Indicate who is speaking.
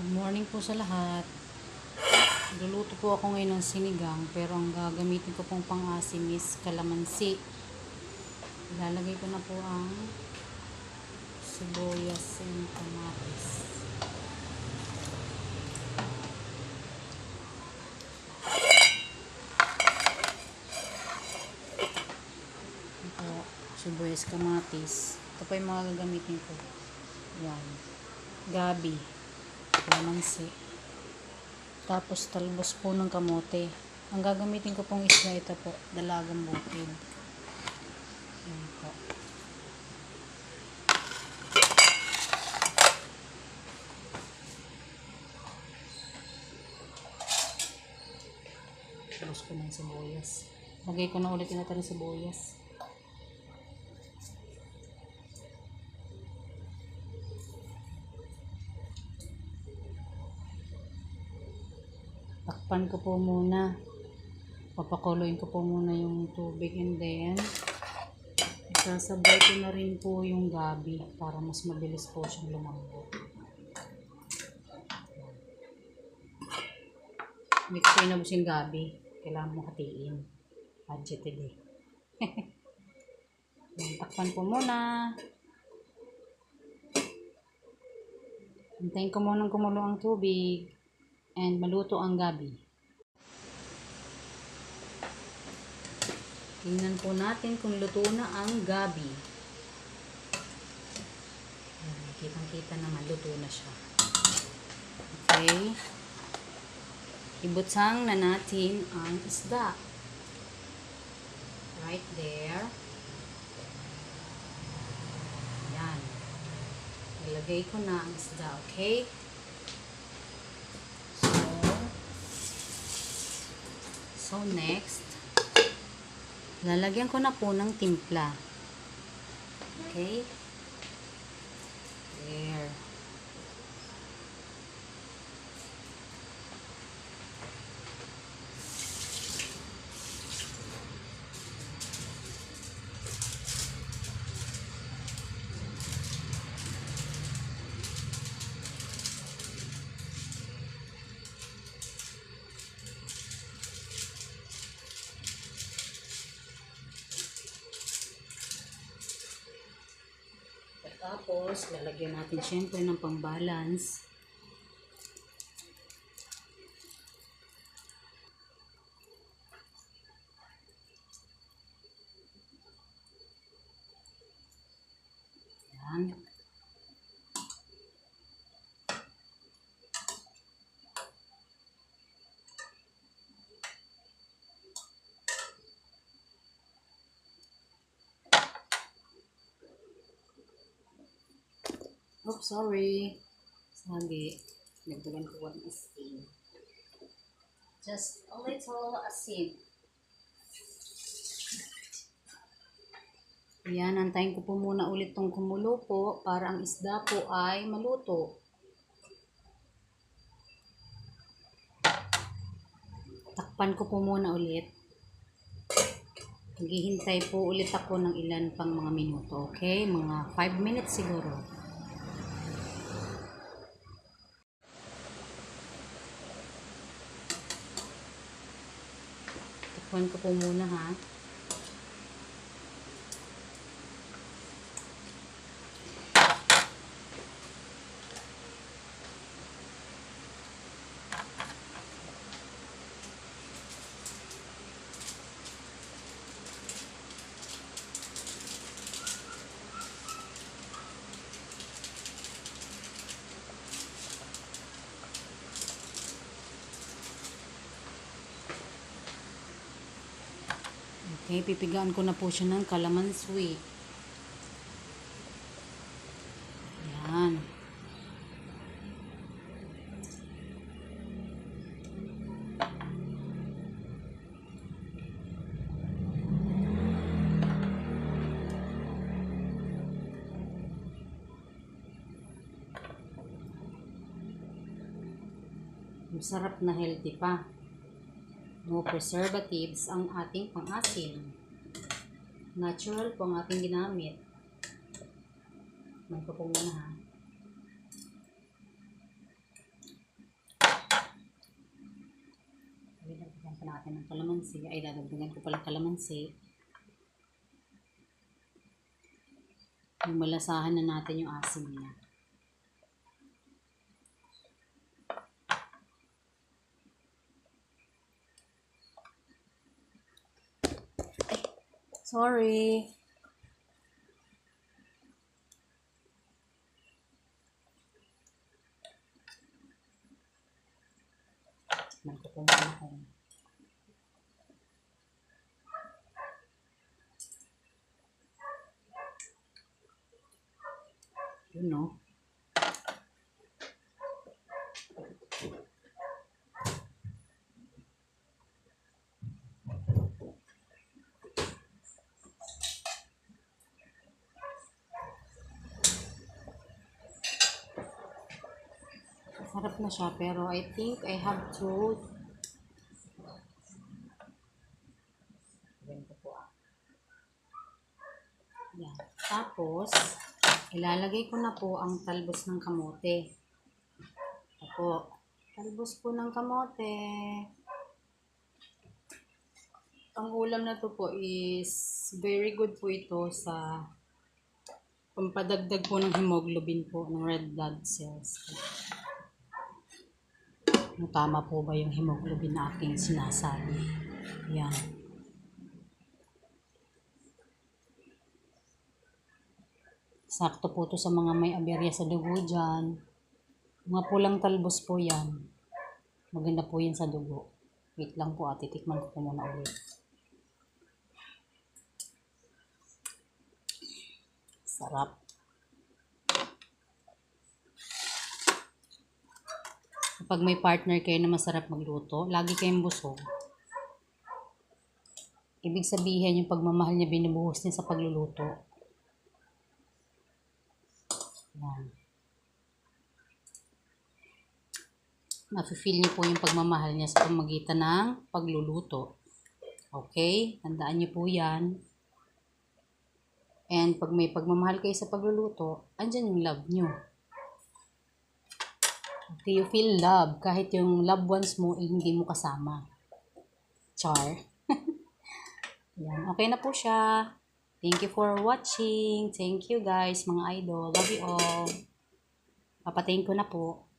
Speaker 1: Good morning po sa lahat. Luluto po ako ngayon ng sinigang pero ang gagamitin ko pong pang-asim is kalamansi. Ilalagay ko na po ang sibuyas and kamatis. Ito, sibuyas kamatis. Ito po yung mga gagamitin ko. Yan. Gabi. Kalamansi. Tapos talbos po ng kamote. Ang gagamitin ko pong isda ito po, dalagang bukid. Yan po. Talbos ko ng sibuyas. Lagay ko na ulit yung natin ng sibuyas. Takpan ko po muna. Papakuloyin ko po muna yung tubig and then isasabay ko na rin po yung gabi para mas mabilis po siyang lumambot. Hindi ko po inabos yung gabi. Kailangan mo hatiin. Budgeted eh. Yan, Takpan ko muna. Hintayin ko muna kumulo ang tubig and maluto ang gabi. Tingnan po natin kung luto na ang gabi. Kitang-kita naman, luto na siya. Okay. Ibutsang na natin ang isda. Right there. Ayan. Ilagay ko na ang isda, okay? So, so next, lalagyan ko na po ng timpla. Okay? Tapos, lalagyan natin syempre ng pambalance. Yan. Oops, sorry. Sabi, nagdagan ko ng asin. Just a little asin. Yan, antayin ko po muna ulit tong kumulo po para ang isda po ay maluto. Takpan ko po muna ulit. Maghihintay po ulit ako ng ilan pang mga minuto, okay? Mga 5 minutes siguro. Takpan ko po muna ha. Okay, pipigaan ko na po siya ng kalamansi. Yan. Masarap na healthy pa no preservatives ang ating pangasim. Natural po ang ating ginamit. May ko po muna ha. Dadagdagan pa natin ng kalamansi. Ay, dadagdagan ko pala kalamansi. Yung malasahan na natin yung asim niya. Sorry. Nagkukuha ako. Yun no. Sarap na siya, pero I think I have to Ganito po ah. Yan. Tapos, ilalagay ko na po ang talbos ng kamote. Opo. Talbos po ng kamote. Ang ulam na to po is very good po ito sa pampadagdag po ng hemoglobin po ng red blood cells. Kung tama po ba yung hemoglobin na aking sinasabi. Yan. Sakto po to sa mga may aberya sa dugo dyan. Mga pulang talbos po yan. Maganda po yan sa dugo. Wait lang po at titikman ko po muna ulit. Sarap. Kapag may partner kayo na masarap magluto, lagi kayong busog. Ibig sabihin yung pagmamahal niya binubuhos niya sa pagluluto. Yan. Nafe-feel niyo po yung pagmamahal niya sa pamagitan ng pagluluto. Okay? Tandaan niyo po yan. And pag may pagmamahal kayo sa pagluluto, andyan yung love niyo. Do you feel love kahit yung loved ones mo eh, hindi mo kasama? Char. Yan. Okay na po siya. Thank you for watching. Thank you guys, mga idol. Love you all. Papatayin ko na po.